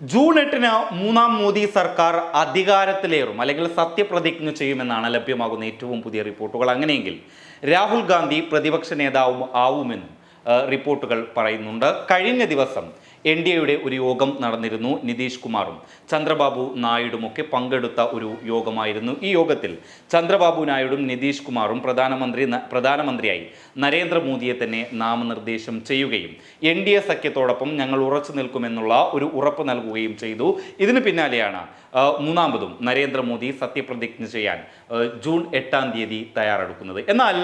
June എട്ടിന് മൂന്നാം മോദി സർക്കാർ അധികാരത്തിലേറും അല്ലെങ്കിൽ സത്യപ്രതിജ്ഞ ചെയ്യുമെന്നാണ് ലഭ്യമാകുന്ന ഏറ്റവും പുതിയ റിപ്പോർട്ടുകൾ. അങ്ങനെയെങ്കിൽ രാഹുൽ ഗാന്ധി പ്രതിപക്ഷ നേതാവും ആവുമെന്നും റിപ്പോർട്ടുകൾ പറയുന്നുണ്ട്. കഴിഞ്ഞ ദിവസം എൻ ഡി എയുടെ ഒരു യോഗം നടന്നിരുന്നു നിതീഷ് കുമാറും. ചന്ദ്രബാബു നായിഡുമൊക്കെ പങ്കെടുത്ത ഒരു യോഗമായിരുന്നു ഈ യോഗത്തിൽ. ചന്ദ്രബാബു നായിഡും നിതീഷ് കുമാറും പ്രധാനമന്ത്രി പ്രധാനമന്ത്രിയായി നരേന്ദ്രമോദിയെ തന്നെ നാമനിർദ്ദേശം ചെയ്യുകയും എൻ ഡി എ സഖ്യത്തോടൊപ്പം ഞങ്ങൾ ഉറച്ചു നിൽക്കുമെന്നുള്ള ഒരു ഉറപ്പ് നൽകുകയും ചെയ്തു. ഇതിന് പിന്നാലെയാണ് മൂന്നാമതും നരേന്ദ്രമോദി സത്യപ്രതിജ്ഞ ചെയ്യാൻ ജൂൺ എട്ടാം തീയതി തയ്യാറെടുക്കുന്നത്. എന്നാൽ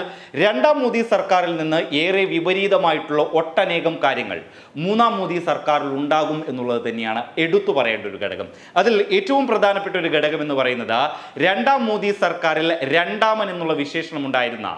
രണ്ടാം മോദി സർക്കാരിൽ നിന്ന് ഏറെ വിപരീതമായിട്ടുള്ള ഒട്ടനേകം കാര്യങ്ങൾ മൂന്നാം മോദി സർക്കാരിൽ ഉണ്ടാകും എന്നുള്ളത് തന്നെയാണ് എടുത്തു പറയേണ്ട ഒരു ഘടകം. അതിൽ ഏറ്റവും പ്രധാനപ്പെട്ട ഒരു ഘടകം എന്ന് പറയുന്നത് രണ്ടാം മോദി സർക്കാരിൽ രണ്ടാമൻ എന്നുള്ള വിശേഷണം ഉണ്ടായിരുന്ന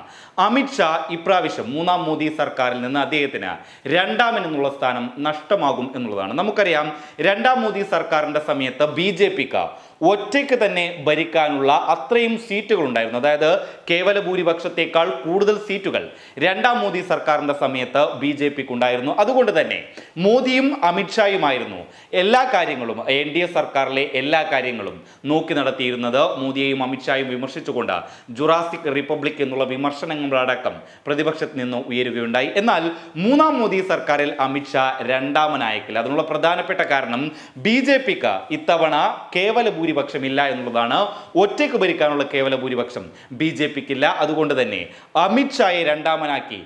അമിത്ഷാ ഇപ്രാവശ്യം മൂന്നാം മോദി സർക്കാരിൽ നിന്ന് അദ്ദേഹത്തിന് രണ്ടാമൻ എന്നുള്ള സ്ഥാനം നഷ്ടമാകും എന്നുള്ളതാണ്. നമുക്കറിയാം രണ്ടാം മോദി സർക്കാരിന്റെ സമയത്ത് ബി ജെ പിക്ക് ഒറ്റയ്ക്ക് തന്നെ ഭരിക്കാനുള്ള അത്രയും സീറ്റുകൾ ഉണ്ടായിരുന്നു. അതായത് കേവല ഭൂരിപക്ഷത്തേക്കാൾ കൂടുതൽ സീറ്റുകൾ രണ്ടാം മോദി സർക്കാരിന്റെ സമയത്ത് ബി ജെ പിക്ക് ഉണ്ടായിരുന്നു അതുകൊണ്ട് തന്നെ മോദിയും അമിത്ഷായുമായിരുന്നു. എല്ലാ കാര്യങ്ങളും എൻ ഡി എ സർക്കാരിലെ എല്ലാ കാര്യങ്ങളും നോക്കി നടത്തിയിരുന്നത് മോദിയെയും അമിത്ഷായും വിമർശിച്ചുകൊണ്ട് ജുറാസിക് റിപ്പബ്ലിക് എന്നുള്ള വിമർശനങ്ങളടക്കം പ്രതിപക്ഷത്ത് നിന്ന് ഉയരുകയുണ്ടായി. എന്നാൽ മൂന്നാം മോദി സർക്കാരിൽ അമിത്ഷാ രണ്ടാമനായേക്കില്ല. അതിനുള്ള പ്രധാനപ്പെട്ട കാരണം ബി ജെ പിക്ക് ഇത്തവണ കേവല ഭൂരിപക്ഷമില്ല എന്നുള്ളതാണ് ഒറ്റയ്ക്ക് ഭരിക്കാനുള്ള കേവല ഭൂരിപക്ഷം. ബി ജെ പിക്കില്ല. അതുകൊണ്ട് തന്നെ അമിത്ഷായെ രണ്ടാമനാക്കി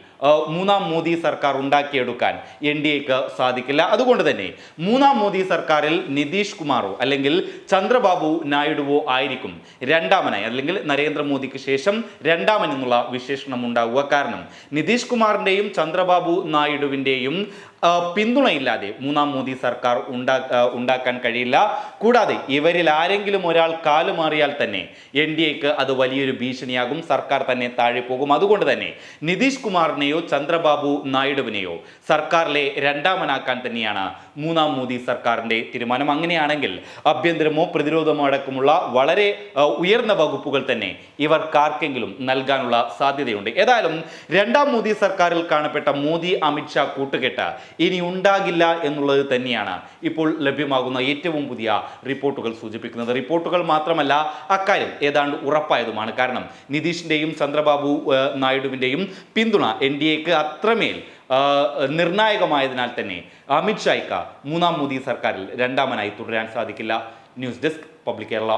മൂന്നാം മോദി സർക്കാർ ഉണ്ടാക്കിയെടുക്കാൻ എൻ ഡി എക്ക് സാധിക്കില്ല. അതുകൊണ്ട് തന്നെ മൂന്നാം മോദി സർക്കാരിൽ നിതീഷ് കുമാറോ അല്ലെങ്കിൽ ചന്ദ്രബാബു നായിഡുവോ ആയിരിക്കും രണ്ടാമനായി. അല്ലെങ്കിൽ നരേന്ദ്രമോദിക്ക് ശേഷം രണ്ടാമൻ എന്നുള്ള വിശേഷണം ഉണ്ടാവുക കാരണം നിതീഷ് കുമാറിന്റെയും ചന്ദ്രബാബു നായിഡുവിന്റെയും പിന്തുണയില്ലാതെ മൂന്നാം മോദി സർക്കാർ ഉണ്ടാ ഉണ്ടാക്കാൻ കഴിയില്ല. കൂടാതെ ഇവരിൽ ആരെങ്കിലും ഒരാൾ കാലുമാറിയാൽ തന്നെ എൻ ഡി എക്ക് അത് വലിയൊരു ഭീഷണിയാകും. സർക്കാർ തന്നെ താഴെ പോകും. അതുകൊണ്ട് തന്നെ നിതീഷ് കുമാറിനെയോ ചന്ദ്രബാബു നായിഡുവിനെയോ സർക്കാരിലെ രണ്ടാമനാക്കാൻ തന്നെയാണ് മൂന്നാം മോദി സർക്കാരിന്റെ തീരുമാനം. അങ്ങനെയാണെങ്കിൽ ആഭ്യന്തരമോ പ്രതിരോധമോ അടക്കമുള്ള വളരെ ഉയർന്ന വകുപ്പുകൾ തന്നെ ഇവർക്കാർക്കെങ്കിലും നൽകാനുള്ള സാധ്യതയുണ്ട്. ഏതായാലും രണ്ടാം മോദി സർക്കാരിൽ കാണപ്പെട്ട മോദി അമിത്ഷാ കൂട്ടുകെട്ട് ഇനി ഉണ്ടാകില്ല എന്നുള്ളത് തന്നെയാണ് ഇപ്പോൾ ലഭ്യമാകുന്ന ഏറ്റവും പുതിയ റിപ്പോർട്ടുകൾ സൂചിപ്പിക്കുന്നത്. റിപ്പോർട്ടുകൾ മാത്രമല്ല അക്കാര്യം ഏതാണ്ട് ഉറപ്പായതുമാണ്. കാരണം നിതീഷിന്റെയും ചന്ദ്രബാബു നായിഡുവിന്റെയും പിന്തുണ എൻ ഡി എക്ക് അത്രമേൽ നിർണായകമായതിനാൽ തന്നെ അമിത്ഷായ്ക്ക് മൂന്നാം മോദി സർക്കാരിൽ രണ്ടാമനായി തുടരാൻ സാധിക്കില്ല. News desk public Kerala.